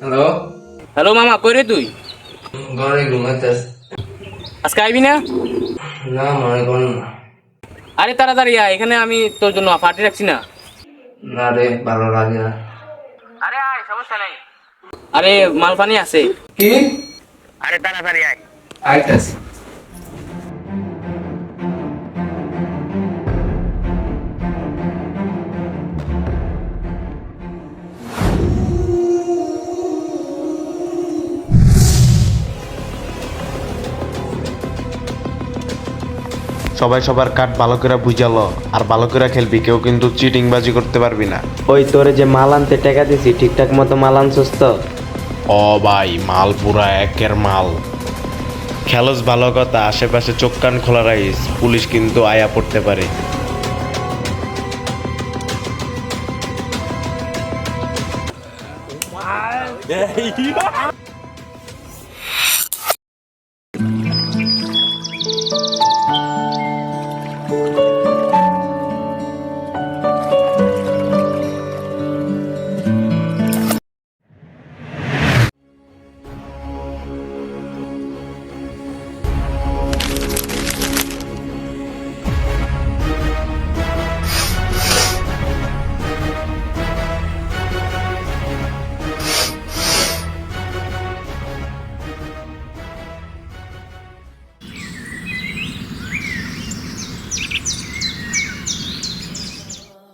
Hello? Hello মামা কই রে তুই? ঘরে ঘুমাইতেছ আজকে আইবি না? না মনে কোন না। আরে তাড়াতাড়ি আয় এখানে আমি তোর জন্য পার্টি রাখছি না। না রে ভালো লাগে না। আরে আয় সমস্যা নাই। আরে মাল পানি আছে। কি? আরে তাড়াতাড়ি আয়। আইতাছি। সবাই সবার কাঠ ভালো করে বুঝালো আর ভালো করে খেলবি কেউ কিন্তু চিটিং বাজি করতে পারবি না। ওই তোরে যে মাল আনতে টাকা দিছি ঠিকঠাক মতো মাল আনছস তো? ও ভাই মাল পুরা একের মাল। খেলস ভালো কথা আশেপাশে চোখ কান খোলা রাখিস পুলিশ কিন্তু আয়া পড়তে পারে।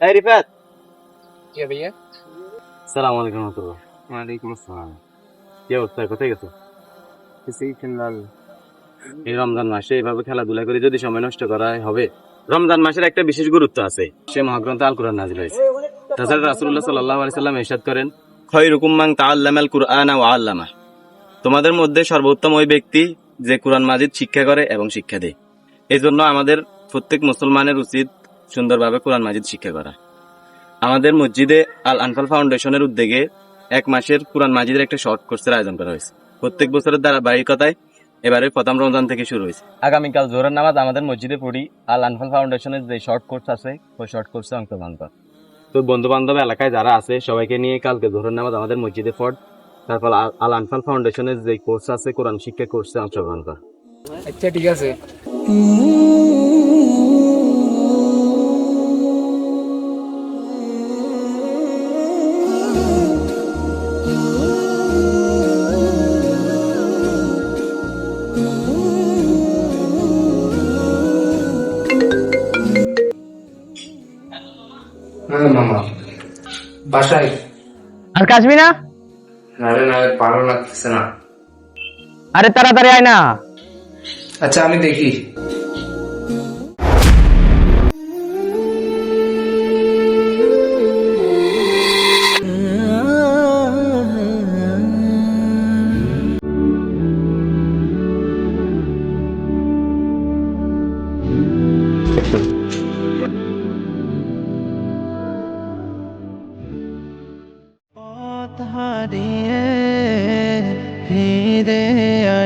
এই রিফাত। কে ভাইয়া? সালাম আলাইকুম রাহমাতুল্লাহ। ওয়ালাইকুম আসসালাম। কি অবস্থা? কোথায় গেছো? এই রমজান মাসে এইভাবে খেলাধুলা করে যদি সময় নষ্ট করা হবে রমজান মাসের একটা বিশেষ গুরুত্ব আছে। সে মহাগ্রন্থ আল কোরআন নাজিল হয়েছে। তাছাড়া রাসূলুল্লাহ সাল্লাল্লাহু আলাইহি সাল্লাম ইরশাদ করেন খয়রুকুম মান তাআল্লামাল কুরআনা ওয়া আল্লামা তোমাদের মধ্যে সর্বোত্তম ওই ব্যক্তি যে কোরআন মাজিদ শিক্ষা করে এবং শিক্ষা দেয়। এই জন্য আমাদের প্রত্যেক মুসলমানের উচিত সুন্দরভাবে কোরআন মাজিদ শিক্ষা করা। আমাদের মসজিদে আল আনফাল ফাউন্ডেশনের উদ্যোগে এক মাসের কোরআন মাজিদের একটা শর্ট কোর্সের আয়োজন করা হয়েছে। প্রত্যেক বছরের ধারাবাহিকতায় এবারে প্রথম রমজান থেকে শুরু হয়েছে। আগামীকাল জোহরের নামাজ আমাদের মসজিদে পড়ি, আল আনফাল ফাউন্ডেশনের যে শর্ট কোর্স আছে, ওই শর্ট কোর্সে অংশগ্রহণ কর। তো বন্ধু বান্ধব এলাকায় যারা আছে, সবাইকে নিয়ে কালকে জোহরের নামাজ আমাদের মসজিদে পড়, তারপর আল আনফাল ফাউন্ডেশনের যে কোর্স আছে, কোরআন শিক্ষা কোর্সে অংশগ্রহণ কর। আচ্ছা ঠিক আছে। বাসায়। আর কাজবি না? না রে না ভালো লাগতেছে না। আরে তাড়াতাড়ি আয় না। আচ্ছা আমি দেখি। পথ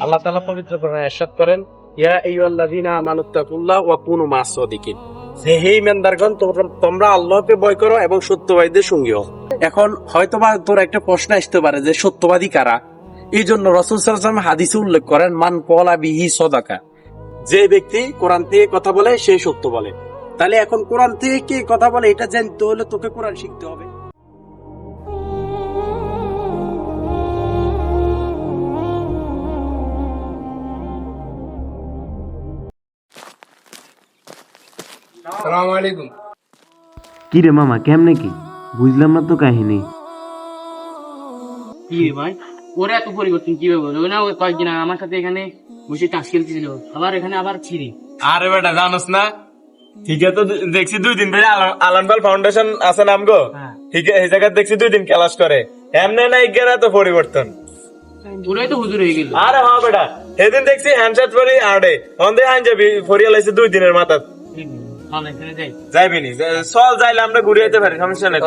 আল্লাহ পবিত্র করেন, ইয়া আইয়ুহাল্লাযীনা আমানুত্তাকুল্লাহ ওয়া কুনু মাস সাদিকিন। যে তোমরা- আল্লাহকে ভয় করো এবং সত্যবাদীদের হও। এখন তোর একটা প্রশ্ন আসতে পারে যে, সত্যবাদী কারা? এই জন্য রসুল সাল্লাল্লাহু হাদিসে উল্লেখ করেন, মান কলা বিহি সদাকা। যে ব্যক্তি কোরআন থেকে কথা বলে, সে সত্য বলে। তাহলে এখন কোরআন থেকে কে কথা বলে, এটা জানতে হলে তোকে কোরআন শিখতে হবে। সালাম আলাইকুম। কি রে মামা কেমনে কি? বুঝলাম না তো কাহিনী। কি রে ভাই ওরা এত পরিবর্তন কীভাবে না ওই কয়েকদিন আগে আমার সাথে এখানে বসে তাস খেলতেছিল। আবার এখানে আবার ছিঁড়ি আরে বেটা জানোস না? ঠিক তো দেখছি দুই দিন ধরে আলান- আলানপাল ফাউন্ডেশন আছে নাম গো। হ্যাঁ। ঠিক এই জায়গায় দেখছি দুই দিন ক্লাস করে। এমনি না ইজ্ঞান এত পরিবর্তন। ওরাই তো হুজুর হয়ে গেল। আরে হ্যাঁ বেটা সেদিন দেখছি হ্যান্ডশেট পরে আড়ে। অন্ধে হান যাবি ফরিয়া লাইছে দুই দিনের মাথা চল এখানে যাই। যাইবি নি? চল যাইলে আমরা ঘুরে যেতে পারি সমস্যা নেই।